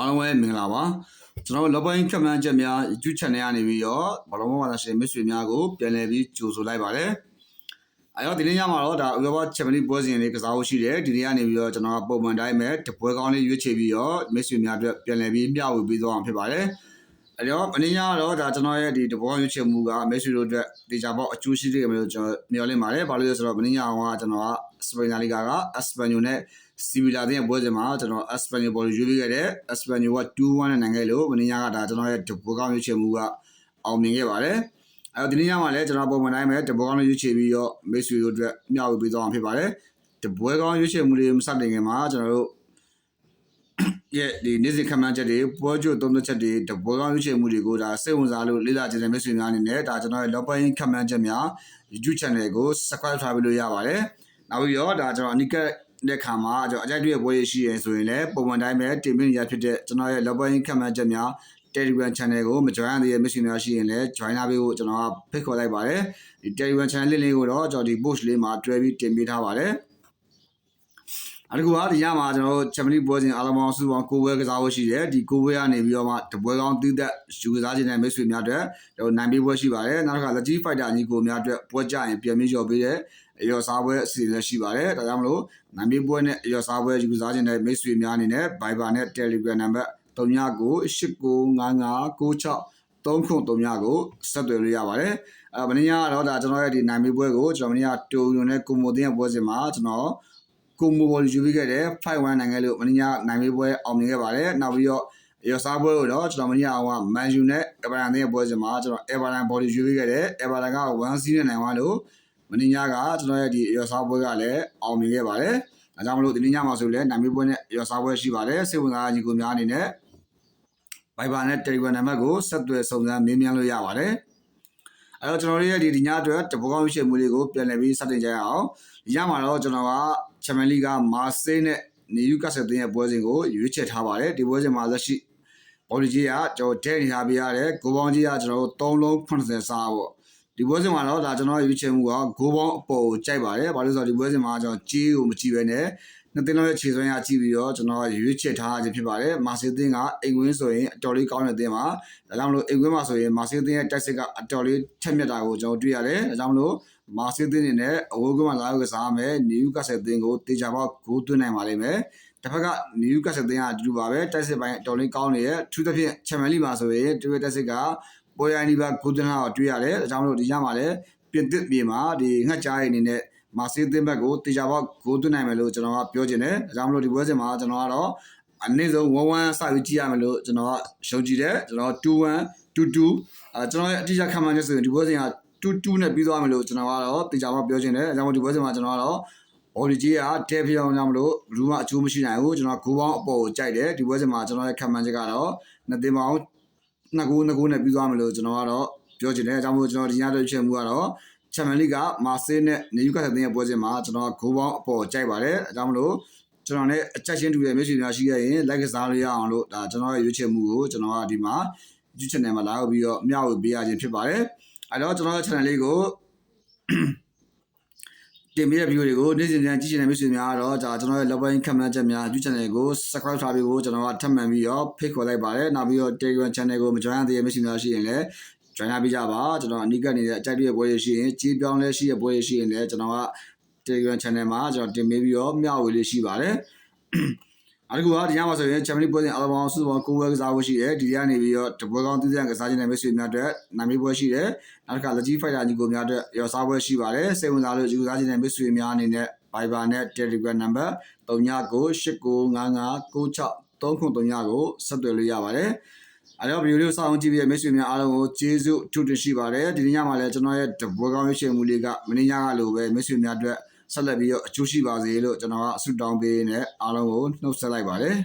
အားလုံးပဲမင်္ဂလာပါကျွန်တော်တို့လောပိုင်းခက်မှန်းချက်များ YouTube channel ကနေပြီးတော့ဘလုံးဘောမာရှင်မိတ်ဆွေများကိုပြန်လည်ပြီးကြိုဆိုလိုက်ပါတယ်အဲတော့ဒီနေ့ညမှာတော့ဒါဥရောပချန်ပီယံပွဲစဉ်လေးကစားဖို့ရှိတယ်ဒီနေ့ကနေပြီးတော့ကျွန်တော်ပုံမှန်တိုင်းပဲတပွဲကောင်းလေးရွေးချယ်ပြီးတော့မိတ်ဆွေများအတွက်ပြန်လည်ပြီးမျှဝေပေးသွားအောင်ဖြစ်ပါတယ် အဲတော့မင်းညကတော့ဒါကျွန်တော်ရဲ့ဒီတဘောရွေးချယ်မှုကမိတ်ဆွေတို့အတွက်တေချာပေါက်အကျိုးရှိတယ်လို့ကျွန်တော်မျှော်လင့်ပါတယ်ဘာလို့လဲဆိုတော့မင်းညကကျွန်တော်ကစပိန်နာလီဂါကအက်စပန်ညိုနဲ့စီဗီလာတဲ့ပွဲစဉ်မှာကျွန်တော်အက်စပန်ညိုပေါ်ရွေးပေးခဲ့တယ်အက်စပန်ညိုက2-1နဲ့နိုင်ခဲ့လို့မင်းညကဒါကျွန်တော်ရဲ့တဘောကောင်းရွေးချယ်မှုကအောင်မြင်ခဲ့ပါတယ်အဲ့တော့ဒီနေ့ညမှာလည်းကျွန်တော်ပုံမှန်တိုင်းပဲတပွဲကောင်းလေးရွေးချယ်ပြီးတော့မိတ်ဆွေတို့အတွက်မျှဝေပေးသွားအောင်ဖြစ်ပါတယ်တပွဲကောင်းရွေးချယ်မှုတွေမစတင်ခင်မှာကျွန်တော်တို့ ရဲ့ဒီနေ့စဉ်ခမှန်းချက်တွေပွဲကြိုသုံးသက်ချက်တွေတပွဲကောင်းရွေးချယ်မှုတွေကိုဒါစိတ်ဝင်စားလို့လေ့လာကြတဲ့မိတ်ဆွေများအနေနဲ့ဒါကျွန်တော်ရဲ့လောပိုင်းခမှန်းချက်များ YouTube channel ကို subscribe ထားပေးလို့ရပါတယ်နောက်ပြီးတော့ဒါကျွန်တော်အနိကတဲ့ခါမှာကျွန်တော်အကြိုက်တွေ့ပွဲရှိရဆိုရင်လည်းပုံမှန်တိုင်းပဲတင်ပြနေရဖြစ်တဲ့ကျွန်တော်ရဲ့လောပိုင်းခမှန်းချက်များ Telegram channel ကိုမ join သေးတဲ့မိတ်ဆွေများရှိရင်လည်း join လာပေးဖို့ကျွန်တော်ကဖိတ်ခေါ်လိုက်ပါတယ်ဒီ Telegram channel link လေးကိုတော့ကျွန်တော်ဒီ post လေးမှာတွဲပြီးတင်ပေးထားပါတယ် အဲ့ဒီကဒီညမှာကျွန်တော်တို့ချန်ပီယံပွဲစဉ်အားလုံးပေါင်းစုပေါင်း9ပွဲကစားဖို့ရှိတယ်ဒီ9ပွဲကနေပြီးတော့မှတပွဲကောင်းတည်သက်ယူကစားခြင်းတဲ့မိတ်ဆွေများအတွက်ကျွန်တော်နိုင်ပေးပွဲရှိပါတယ်နောက်တစ်ခါလက်ကြီး fighter ညီကိုများအတွက်ပွဲကြရင်ပြန်ပြီးရော်ပေးတဲ့အရော်စားပွဲအစီအစဉ်ရှိပါတယ်ဒါကြောင့်မလို့နိုင်ပေးပွဲနဲ့အရော်စားပွဲယူကစားခြင်းတဲ့မိတ်ဆွေများအနေနဲ့ Viber နဲ့ Telegram နံပါတ်39989996 3ခု3ညကိုဆက်သွယ်လို့ရပါတယ်အဲမင်းညကတော့ဒါကျွန်တော်ရဲ့ဒီနိုင်မေးပွဲကိုကျွန်တော်မင်းညတူယွန်နဲ့ကိုမိုတင်ရဲ့ပွဲစဉ်မှာကျွန်တော် ကိုမိုဘော်ယူပြီးခဲ့တယ်5-1နိုင်ခဲ့လို့မင်းညနိုင်မေးပွဲအောင်မြင်ခဲ့ပါတယ်နောက်ပြီးတော့ရစားပွဲကိုတော့ကျွန်တော်မင်းညကမန်ယူနဲ့အဗာရန်ရဲ့ပွဲစဉ်မှာကျွန်တော်အဗာရန်ဘော်လီယူပြီးခဲ့တယ်အဗာရန်က1-0နဲ့နိုင်သွားလို့မင်းညကကျွန်တော်ရဲ့ဒီရစားပွဲကလည်းအောင်မြင်ခဲ့ပါတယ်အဲကြောင့်မလို့ဒီနေ့ညမှာဆိုလည်းနိုင်မေးပွဲနဲ့ရစားပွဲရှိပါတယ်စိတ်ဝင်စားကြည့်ကိုများအနေနဲ့ Viber နဲ့ Telegram နံပါတ်ကိုဆက်သွယ်စုံစမ်းမေးမြန်းလို့ရပါတယ်။အဲတော့ကျွန်တော်တို့ရဲ့ဒီဒီညအတွက်တဘောကောင်းရှိမှုတွေကိုပြန်လည်ပြီးစတင်ကြရအောင်။ဒီညမှာတော့ကျွန်တော်က ချန်ပီယံလိကမာဆေးနဲ့နေယူကဆယ်တင်ရဲ့ပွဲစဉ်ကိုရွေးချယ်ထားပါတယ်။ဒီပွဲစဉ်မှာလက်ရှိဘော်လီကြီးကကျွန်တော်ဒဲနေထားပေးရတယ်။ဂိုးပေါင်းကြီးကကျွန်တော်တို့3လုံး80စားပေါ့။ဒီပွဲစဉ်မှာတော့ဒါကျွန်တော်ရွေးချယ်မှုကဂိုးပေါင်းအပေါ်ကိုကြိုက်ပါတယ်။ဘာလို့ဆိုတော့ဒီပွဲစဉ်မှာကျွန်တော်ကြီးကိုမကြည့်ပဲနဲ့နှစ်သိန်းလောက်ရဲ့ခြေစွမ်းရကြည့်ပြီးတော့ကျွန်တော်ရွေးချယ်ထားခြင်းဖြစ်ပါတယ်မာစီသင်းကအိမ်ဝင်းဆိုရင်အတော်လေးကောင်းတဲ့သင်းပါဒါကြောင့်မလို့အိမ်ဝင်းမှာဆိုရင်မာစီသင်းရဲ့တိုက်စစ်ကအတော်လေးထက်မြက်တာကိုကျွန်တော်တွေ့ရတယ်ဒါကြောင့်မလို့ မာစီသင်းနေနဲ့အဝိုးကမှလာရောက်ကစားမယ်နယူကာဆယ်သင်းကိုတေချာပေါက်ဂိုးသွင်းနိုင်ပါလိမ့်မယ်တစ်ဖက်ကနယူကာဆယ်သင်းကအတူတူပါပဲတိုက်စစ်ပိုင်းအတော်လေးကောင်းနေရဲ့ထူးသဖြင့်ချန်ပီယံလိမှာဆိုရင်တူရတိုက်စစ်ကပေါ်ရိုင်းဒီပါဂိုးသွင်းတာကိုတွေ့ရတယ်ဒါကြောင့်မလို့ဒီညမှာလည်းပြင်သစ်မြေမှာဒီငှက်ကြားရည်အနေနဲ့မာစီသင်းဘက်ကိုတေချာပေါက်ဂိုးသွင်းနိုင်မယ်လို့ကျွန်တော်ကပြောချင်တယ်။ဒါကြောင့်မလို့ဒီပွဲစဉ်မှာကျွန်တော်ကတော့အနည်းဆုံး1-1စပြီးကြည့်ရမယ်လို့ကျွန်တော်ကယုံကြည်တယ်။ကျွန်တော်2-1 2-2အဲကျွန်တော်ရဲ့အတိအကျခံမှန်းချက်ဆိုရင်ဒီပွဲစဉ်က 2-2နဲ့ပြီးသွားမယ်လို့ကျွန်တော်ကတော့တေချာပေါက်ပြောချင်တယ်။ဒါကြောင့်မို့ဒီပွဲစဉ်မှာကျွန်တော်ကတော့ဘော်လီကြီးကတဲပြောင်းကြောင့်မလို့ဘူးမှအချိုးမရှိနိုင်ဘူးကျွန်တော်ဂိုးပေါင်းအပေါ်ကိုကြိုက်တယ်ဒီပွဲစဉ်မှာကျွန်တော်ရဲ့ခံမှန်းချက်ကတော့နှစ်သိန်းပေါင်းနှစ်ကူနှစ်ကူနဲ့ပြီးသွားမယ်လို့ကျွန်တော်ကတော့ပြောချင်တယ်အဲကြောင့်မို့ကျွန်တော်ဒီညတွေ့ဖြစ်မှုကတော့ချန်ပီယံလိကမာဆေးနဲ့နေယူကတ်တဲ့ရဲ့ပွဲစဉ်မှာကျွန်တော်ဂိုးပေါင်းအပေါ်ကြိုက်ပါတယ်အဲကြောင့်မလို့ကျွန်တော်လည်းအချက်ချင်းတူတဲ့မျိုးချီများရှိခဲ့ရင် like ကစားလို့ရအောင်လို့ဒါကျွန်တော်ရဲ့ရွေးချယ်မှုကိုကျွန်တော်ကဒီမှာ YouTube channel မှာလာရောက်ပြီးတော့အမျှဝေပေးရခြင်းဖြစ်ပါတယ် အဲတော့ကျွန်တော်ရဲ့ channel လေးကိုတင်ပြတဲ့ video တွေကိုနေ့စဉ်ပြန်ကြည့်ချင်တဲ့မိတ်ဆွေများတော့ဒါကျွန်တော်ရဲ့ level ခက်မှန်းချက်များ YouTube channel ကို subscribe ထားပြီးဖို့ကျွန်တော်ကထပ်မံပြီးတော့ဖိတ်ခေါ်လိုက်ပါတယ်နောက်ပြီးတော့ Telegram channel ကိုမ join သေးတဲ့မိတ်ဆွေများရှိရင်လည်း join လာပေးကြပါကျွန်တော်အနိကနေတဲ့အကြိုက်တဲ့ပွဲရရှိရင်ကြီးပြောင်းလဲရှိတဲ့ပွဲရရှိရင်လည်းကျွန်တော်က Telegram channel မှာကျွန်တော်တင်ပေးပြီးတော့မျှဝေလေးရှိပါတယ် အဲ့ဒီကဒီညမှာဆိုရင် Champions ပွဲစဉ်အလဘောင်စုပေါင်း9ပွဲကစားဖို့ရှိတယ်ဒီကနေပြီးတော့တပွဲကောင်းတည်တဲ့ကစားခြင်းနဲ့မိတ်ဆွေများအတွက်နာမည်ပွဲရှိတယ်နောက်တစ်ခါလက်ကြီး fighter ညီကိုများအတွက်ရော်စားပွဲရှိပါတယ်စိတ်ဝင်စားလို့ယူစားခြင်းနဲ့မိတ်ဆွေများအနေနဲ့ Viber နဲ့ Telegram number 39989996 303ကိုဆက်သွယ်လို့ရပါတယ်အဲ့တော့ဗီဒီယိုလေးကိုစောင့်ကြည့်ပြီးမိတ်ဆွေများအားလုံးကိုကျေးဇူးအထူးတင်ရှိပါတယ်ဒီနေ့ညမှာလည်းကျွန်တော်ရဲ့တပွဲကောင်းရွေးချယ်မှုလေးကမင်းညကလိုပဲမိတ်ဆွေများအတွက် ဆက်လက်ပြီးတော့အကျိုးရှိပါစေလို့ကျွန်တော်ကအဆုတောင်းပေးနေအားလုံးကိုနှုတ်ဆက်လိုက်ပါတယ်